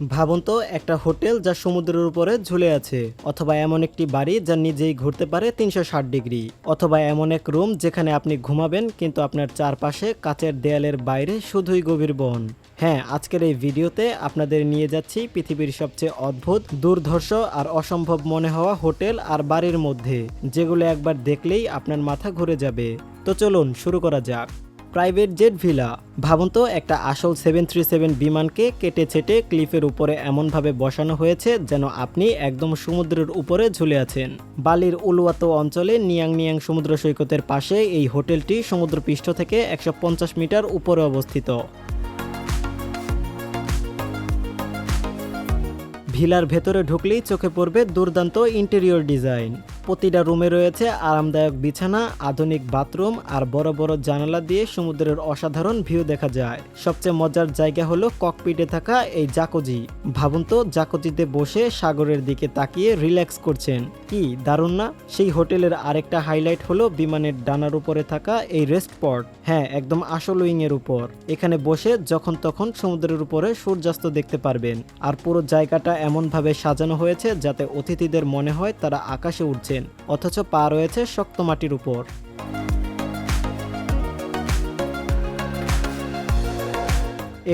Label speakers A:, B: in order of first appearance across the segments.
A: ভাবুন তো একটা হোটেল যা সমুদ্রের উপরে ঝুলে আছে, অথবা এমন একটি বাড়ি যা নিজেই ঘুরতে পারে তিনশো ষাট ডিগ্রি, অথবা এমন এক রুম যেখানে আপনি ঘুমাবেন কিন্তু আপনার চারপাশে কাচের দেয়ালের বাইরে শুধুই গভীর বন। হ্যাঁ আজকের এই ভিডিওতে আপনাদের নিয়ে যাচ্ছি পৃথিবীর সবচেয়ে অদ্ভুত, দুর্ধর্ষ আর অসম্ভব মনে হওয়া হোটেল আর বাড়ির মধ্যে, যেগুলো একবার দেখলেই আপনার মাথা ঘুরে যাবে। তো চলুন শুরু করা যাক। Private jet villa. ভাবুন তো একটা আসল সেভেন থ্রি সেভেন বিমানকে কেটে ছেটে ক্লিফের উপরে এমনভাবে বসানো হয়েছে যেন আপনি একদম সমুদ্রের উপরে ঝুলে আছেন। বালির উলুয়াত অঞ্চলে নিয়াং নিয়াং সমুদ্র সৈকতের পাশে এই হোটেলটি সমুদ্রপৃষ্ঠ থেকে একশো পঞ্চাশ মিটার উপরে অবস্থিত। ভিলার ভেতরে ঢুকলেই চোখে পড়বে দুর্দান্ত ইন্টেরিয়র ডিজাইন। প্রতিটা রুমে রয়েছে আরামদায়ক বিছানা, আধুনিক বাথরুম আর বড় বড় জানালা দিয়ে সমুদ্রের অসাধারণ ভিউ দেখা যায়। সবচেয়ে মজার জায়গা হলো ককপিটে থাকা এই জাকোজি। ভাবুন তো, জাকোজিতে বসে সাগরের দিকে তাকিয়ে রিল্যাক্স করছেন। কি, দারুণ না? সেই হোটেলের আরেকটা হাইলাইট হলো বিমানের ডানার উপরে থাকা এই রেস্ট পট। হ্যাঁ একদম আসল উইং এর উপর। এখানে বসে যখন তখন সমুদ্রের উপরে সূর্যাস্ত দেখতে পারবেন। আর পুরো জায়গাটা এমনভাবে সাজানো হয়েছে যাতে অতিথিদের মনে হয় তারা আকাশে উঠছেন অথচ পা রয়েছে শক্ত মাটির উপর।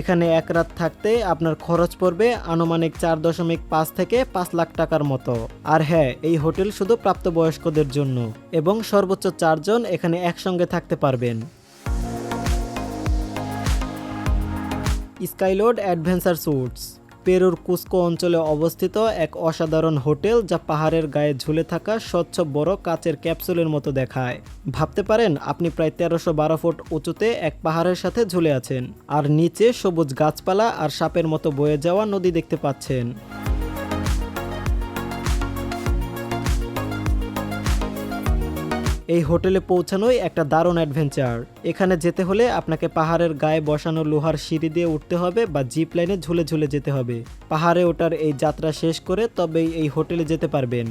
A: এখানে এক রাত থাকতে আপনার খরচ পড়বে আনুমানিক চার দশমিক পাঁচ থেকে পাঁচ লাখ টাকার মতো। আর হ্যাঁ এই হোটেল শুধু প্রাপ্তবয়স্কদের জন্য, এবং সর্বোচ্চ চারজন এখানে একসঙ্গে থাকতে পারবেন। স্কাইলোড অ্যাডভেঞ্চার স্যুটস পেরুর কুস্কো অঞ্চলে অবস্থিত এক অসাধারণ হোটেল যা পাহাড়ের গায়ে ঝুলে থাকা স্বচ্ছ বড় কাচের ক্যাপসুলের মতো দেখায়। ভাবতে পারেন, আপনি প্রায় তেরোশো বারো ফুট উঁচুতে এক পাহাড়ের সাথে ঝুলে আছেন। আর নিচে সবুজ গাছপালা আর সাপের মতো বয়ে যাওয়া নদী দেখতে পাচ্ছেন। এই হোটেলে পৌঁছানোই একটা দারুণ অ্যাডভেঞ্চার এখানে যেতে হলে আপনাকে পাহাড়ের গায়ে বসানো লোহার সিঁড়ি দিয়ে উঠতে হবে বা জিপ লাইনে ঝুলে ঝুলে যেতে হবে। পাহাড়ে ওঠার এই যাত্রা শেষ করে তবেই এই হোটেলে যেতে পারবেন।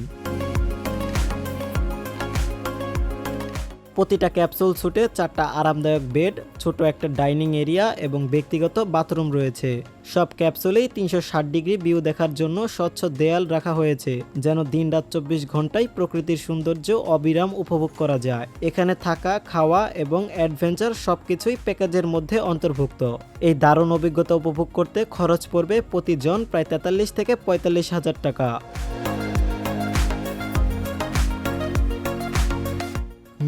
A: প্রতিটা ক্যাপসুল স্যুটে চারটা আরামদায়ক বেড, ছোট একটা ডাইনিং এরিয়া এবং ব্যক্তিগত বাথরুম রয়েছে। সব ক্যাপসুলেই তিনশো ষাট ডিগ্রি ভিউ দেখার জন্য স্বচ্ছ দেয়াল রাখা হয়েছে, যেন দিন রাত চব্বিশ ঘন্টায় প্রকৃতির সৌন্দর্য অবিরাম উপভোগ করা যায়। এখানে থাকা, খাওয়া এবং অ্যাডভেঞ্চার সবকিছুই প্যাকেজের মধ্যে অন্তর্ভুক্ত। এই দারুণ অভিজ্ঞতা উপভোগ করতে খরচ পড়বে প্রতিজন প্রায় তেতাল্লিশ থেকে পঁয়তাল্লিশ হাজার টাকা।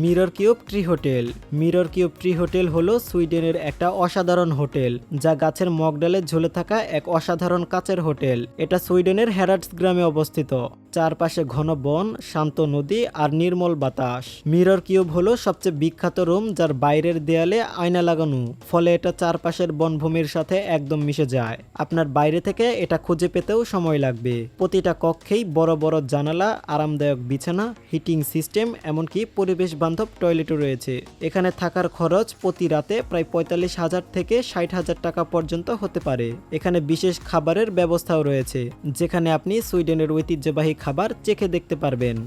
A: Mirror cube tree hotel. Mirror cube tree hotel হলো সুইডেনের একটা অসাধারণ হোটেল, যা গাছের মগডালে ঝুলে থাকা এক অসাধারণ কাচের হোটেল। এটা সুইডেনের হ্যারাটস গ্রামে অবস্থিত। চারপাশে ঘন বন, শান্ত নদী আর নির্মল বাতাস। মিরর কিউব হলো সবচেয়ে বিখ্যাত রুম যার বাইরের দেয়ালে আয়না লাগানো। ফলে এটা চারপাশের বনভূমির সাথে একদম মিশে যায়। আপনার বাইরে থেকে এটা খুঁজে পেতেও সময় লাগবে। প্রতিটা কক্ষেই বড় বড় জানালা, আরামদায়ক বিছানা, হিটিং সিস্টেম, এমনকি পরিবেশ বান্ধব টয়লেটও রয়েছে। এখানে থাকার খরচ প্রতি রাতে প্রায় পঁয়তাল্লিশ হাজার থেকে ষাট হাজার টাকা পর্যন্ত হতে পারে। এখানে বিশেষ খাবারের ব্যবস্থাও রয়েছে, যেখানে আপনি সুইডেনের ঐতিহ্যবাহী খাবার চেখে দেখতে পারবেন।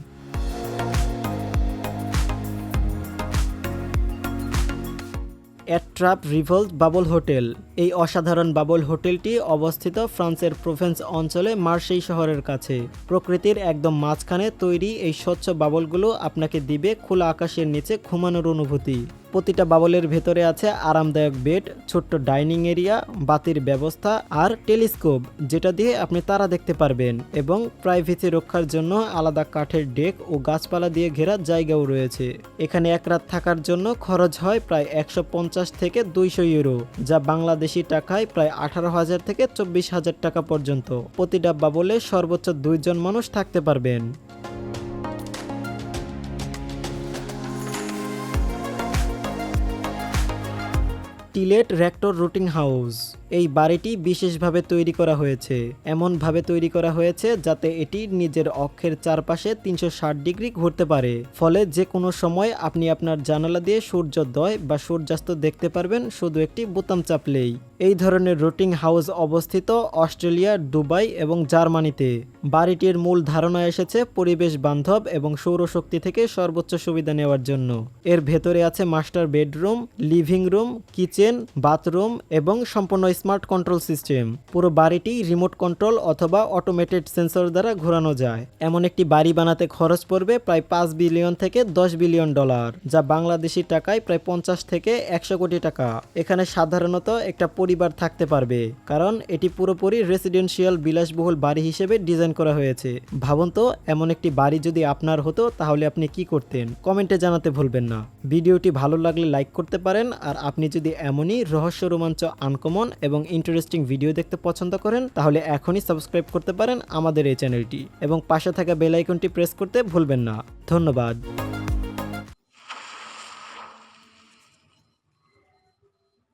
A: অ্যাট্রাপ রিভল্ট বাবল হোটেল। এই অসাধারণ বাবল হোটেলটি অবস্থিত ফ্রান্সের প্রোভেন্স অঞ্চলে মার্সেই শহরের কাছে। প্রকৃতির একদম মাঝখানে তৈরি এই স্বচ্ছ বাবলগুলো আপনাকে দিবে খোলা আকাশের নিচে ঘুমানোর অনুভূতি। প্রতিটা বাবলের ভেতরে আছে আরামদায়ক বেড, ছোট্ট ডাইনিং এরিয়া, বাতির ব্যবস্থা আর টেলিস্কোপ, যেটা দিয়ে আপনি তারা দেখতে পারবেন এবং প্রাইভেসি রক্ষার জন্য আলাদা কাঠের ডেক ও গাছপালা দিয়ে ঘেরা জায়গাও রয়েছে। এখানে এক রাত থাকার জন্য খরচ হয় প্রায় একশো পঞ্চাশ থেকে দুইশো ইউরো, যা বাংলাদেশি টাকায় প্রায় আঠারো হাজার থেকে চব্বিশ হাজার টাকা পর্যন্ত। প্রতি ডাব্বা বলে সর্বোচ্চ দুইজন মানুষ থাকতে পারবেন। টিলেট র্যাক্টর রুটিং হাউস। এই বাড়িটি বিশেষভাবে তৈরি করা হয়েছে। এমনভাবে তৈরি করা হয়েছে যাতে এটি নিজের অক্ষের চারপাশে তিনশো ষাট ডিগ্রি ঘুরতে পারে। ফলে যে কোনো সময় আপনি আপনার জানালা দিয়ে সূর্যোদয় বা সূর্যাস্ত দেখতে পারবেন, শুধু একটি বোতাম চাপলেই। এই ধরনের রুটিং হাউস অবস্থিত অস্ট্রেলিয়া, দুবাই এবং জার্মানিতে। বাড়িটির মূল ধারণা এসেছে পরিবেশ বান্ধব এবং সৌরশক্তি থেকে সর্বোচ্চ সুবিধা নেওয়ার জন্য। এর ভেতরে আছে master bedroom, living room, kitchen, bathroom এবং সম্পূর্ণ স্মার্ট কন্ট্রোল সিস্টেম। পুরো বাড়িটি রিমোট কন্ট্রোল অথবা অটোমেটেড সেন্সর দ্বারা ঘোরানো যায়। এমন একটি বাড়ি বানাতে খরচ পড়বে প্রায় পাঁচ বিলিয়ন থেকে দশ বিলিয়ন ডলার, যা বাংলাদেশি টাকায় প্রায় পঞ্চাশ থেকে একশো কোটি টাকা। এখানে সাধারণত একটা পরিবার থাকতে পারবে, কারণ এটি পুরোপুরি রেসিডেন্সিয়াল বিলাসবহুল বাড়ি হিসেবে ডিজাইন করা হয়েছে। ভাবুন তো, এমন একটি বাড়ি যদি আপনার হতো, তাহলে আপনি কি করতেন? কমেন্টে জানাতে ভুলবেন না। ভিডিওটি ভালো লাগলে লাইক করতে পারেন, আর আপনি যদি এমনই রহস্য, রোমাঞ্চ আনকমন এবং ইন্টারেস্টিং ভিডিও দেখতে পছন্দ করেন, তাহলে এখনই সাবস্ক্রাইব করতে পারেন আমাদের এই চ্যানেলটি এবং পাশে থাকা বেল আইকনটি প্রেস করতে ভুলবেন না। ধন্যবাদ।